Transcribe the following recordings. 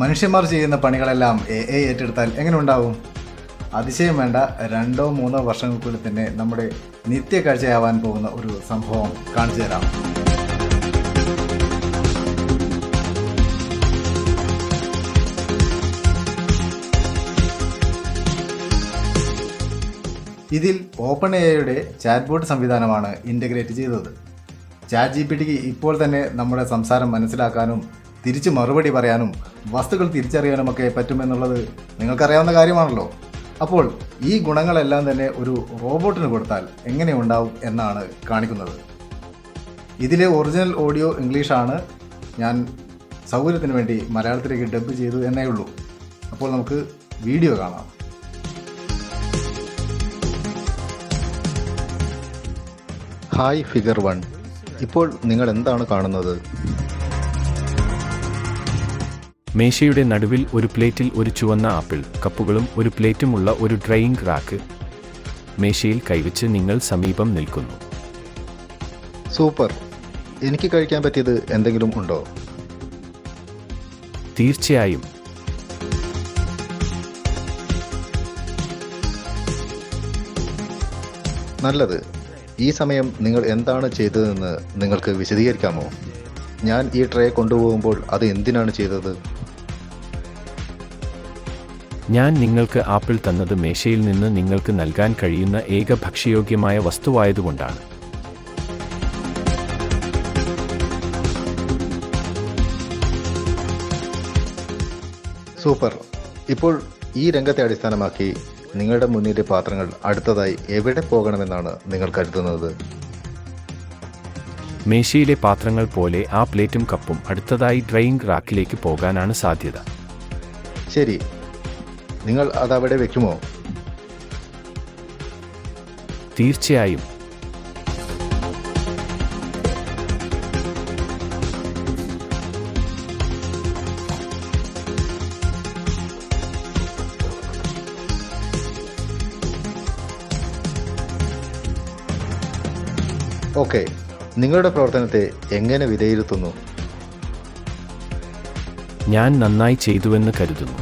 മനുഷ്യന്മാർ ചെയ്യുന്ന പണികളെല്ലാം എ ഐ ഏറ്റെടുത്താൽ എങ്ങനെ ഉണ്ടാവും? അതിശയം വേണ്ട. രണ്ടോ മൂന്നോ വർഷങ്ങൾക്കുള്ളിൽ തന്നെ നമ്മുടെ നിത്യ കാഴ്ചയാവാൻ പോകുന്ന ഒരു സംഭവം കാണിച്ചു തരാം. ഇതിൽ ഓപ്പൺ എയുടെ ചാറ്റ് ബോട്ട് സംവിധാനമാണ് ഇന്റഗ്രേറ്റ് ചെയ്തത്. ചാറ്റ് ജി പി ടിക്ക് ഇപ്പോൾ തന്നെ നമ്മുടെ സംസാരം മനസ്സിലാക്കാനും തിരിച്ച് മറുപടി പറയാനും വസ്തുക്കൾ തിരിച്ചറിയാനുമൊക്കെ പറ്റുമെന്നുള്ളത് നിങ്ങൾക്കറിയാവുന്ന കാര്യമാണല്ലോ. അപ്പോൾ ഈ ഗുണങ്ങളെല്ലാം തന്നെ ഒരു റോബോട്ടിന് കൊടുത്താൽ എങ്ങനെ ഉണ്ടാവും എന്നാണ് കാണിക്കുന്നത്. ഇതിലെ ഒറിജിനൽ ഓഡിയോ ഇംഗ്ലീഷാണ്. ഞാൻ സൗകര്യത്തിന് വേണ്ടി മലയാളത്തിലേക്ക് ഡബ്ബ് ചെയ്തു എന്നേ ഉള്ളൂ. അപ്പോൾ നമുക്ക് വീഡിയോ കാണാം. Hi figure one. ഇപ്പോൾ നിങ്ങൾ എന്താണ് കാണുന്നത്? മേശയുടെ നടുവിൽ ഒരു പ്ലേറ്റിൽ ഒരു ചുവന്ന ആപ്പിൾ കപ്പുകളും ഒരു പ്ലേറ്റുമുള്ള ഒരു ഡ്രൈയിങ് റാക്ക്. മേശയിൽ കൈവച്ച് നിങ്ങൾ സമീപം നിൽക്കുന്നു. സൂപ്പർ. എനിക്ക് കഴിക്കാൻ പറ്റിയത് എന്തെങ്കിലും ഉണ്ടോ? തീർച്ചയായും. നല്ലത്. ഈ സമയം നിങ്ങൾ എന്താണ് ചെയ്തതെന്ന് നിങ്ങൾക്ക് വിശദീകരിക്കാമോ? ഞാൻ ഈ ട്രേ കൊണ്ടുപോകുമ്പോൾ അത് എന്തിനാണ് ചെയ്തത്? ഞാൻ നിങ്ങൾക്ക് ആപ്പിൾ തന്നത് മേശയിൽ നിന്ന് നിങ്ങൾക്ക് നൽകാൻ കഴിയുന്ന ഏക ഭക്ഷ്യയോഗ്യമായ വസ്തുവായതുകൊണ്ടാണ്. സൂപ്പർ. ഇപ്പോൾ ഈ രംഗത്തെ അടിസ്ഥാനമാക്കി നിങ്ങളുടെ മുന്നിലെ പാത്രങ്ങൾ അടുത്തതായി എവിടെ പോകണമെന്നാണ് നിങ്ങൾ കരുതുന്നത്? മേശയിലെ പാത്രങ്ങൾ പോലെ ആ പ്ലേറ്റും കപ്പും അടുത്തതായി ഡ്രൈയിങ് റാക്കിലേക്ക് പോകാനാണ് സാധ്യത. ശരി. നിങ്ങൾ അതവിടെ വെക്കുമോ? തീർച്ചയായും. ഓക്കെ നിങ്ങളുടെ പ്രവർത്തനത്തെ എങ്ങനെ വിലയിരുത്തുന്നു? ഞാൻ നന്നായി ചെയ്തുവെന്ന് കരുതുന്നു.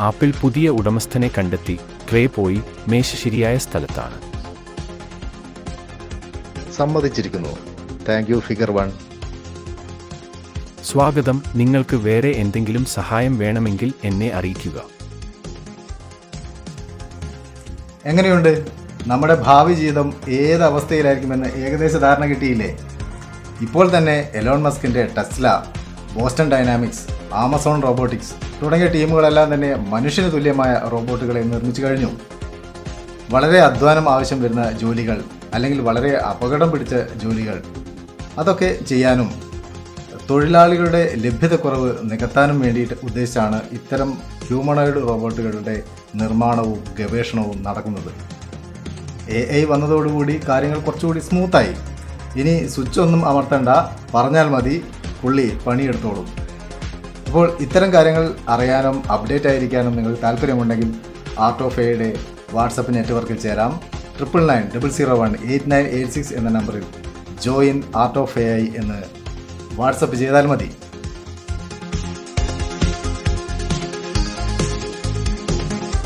ആപ്പിൾ പുതിയ ഉടമസ്ഥനെ കണ്ടെത്തി ട്രേ പോയി മേശ ശരിയായ സ്ഥലത്താണ്. സമ്മതിച്ചിരിക്കുന്നു. താങ്ക് യു ഫിഗർ വൺ സ്വാഗതം. നിങ്ങൾക്ക് വേറെ എന്തെങ്കിലും സഹായം വേണമെങ്കിൽ എന്നെ അറിയിക്കുക. എങ്ങനെയുണ്ട്? നമ്മുടെ ഭാവി ജീവിതം ഏത് ഏകദേശ ധാരണ കിട്ടിയില്ലേ? ഇപ്പോൾ തന്നെ എലോൺ മസ്കിന്റെ Tesla Boston Dynamics Amazon robotics തുടങ്ങിയ ടീമുകളെല്ലാം തന്നെ മനുഷ്യന് തുല്യമായ റോബോട്ടുകളെ നിർമ്മിച്ചു കഴിഞ്ഞു. വളരെ അധ്വാനം ആവശ്യം വരുന്ന ജോലികൾ അല്ലെങ്കിൽ വളരെ അപകടം പിടിച്ച ജോലികൾ അതൊക്കെ ചെയ്യാനും തൊഴിലാളികളുടെ ലഭ്യതക്കുറവ് നികത്താനും വേണ്ടിയിട്ട് ഉദ്ദേശിച്ചാണ് ഇത്തരം ഹ്യൂമണോയിഡ് റോബോട്ടുകളുടെ നിർമ്മാണവും ഗവേഷണവും നടക്കുന്നത്. എ ഐ വന്നതോടുകൂടി കാര്യങ്ങൾ കുറച്ചുകൂടി സ്മൂത്തായി ഇനി സ്വിച്ച് ഒന്നും അമർത്തണ്ട. പറഞ്ഞാൽ മതി പുള്ളി പണിയെടുത്തോളും. അപ്പോൾ ഇത്തരം കാര്യങ്ങൾ അറിയാനും അപ്ഡേറ്റ് ആയിരിക്കാനും നിങ്ങൾ താല്പര്യമുണ്ടെങ്കിൽ ആർട്ട് ഓഫ് എയുടെ വാട്സപ്പ് നെറ്റ്വർക്കിൽ ചേരാം. Triple nine double zero one eight nine eight six എന്ന നമ്പറിൽ join art of A I എന്ന് വാട്സപ്പ് ചെയ്താൽ മതി.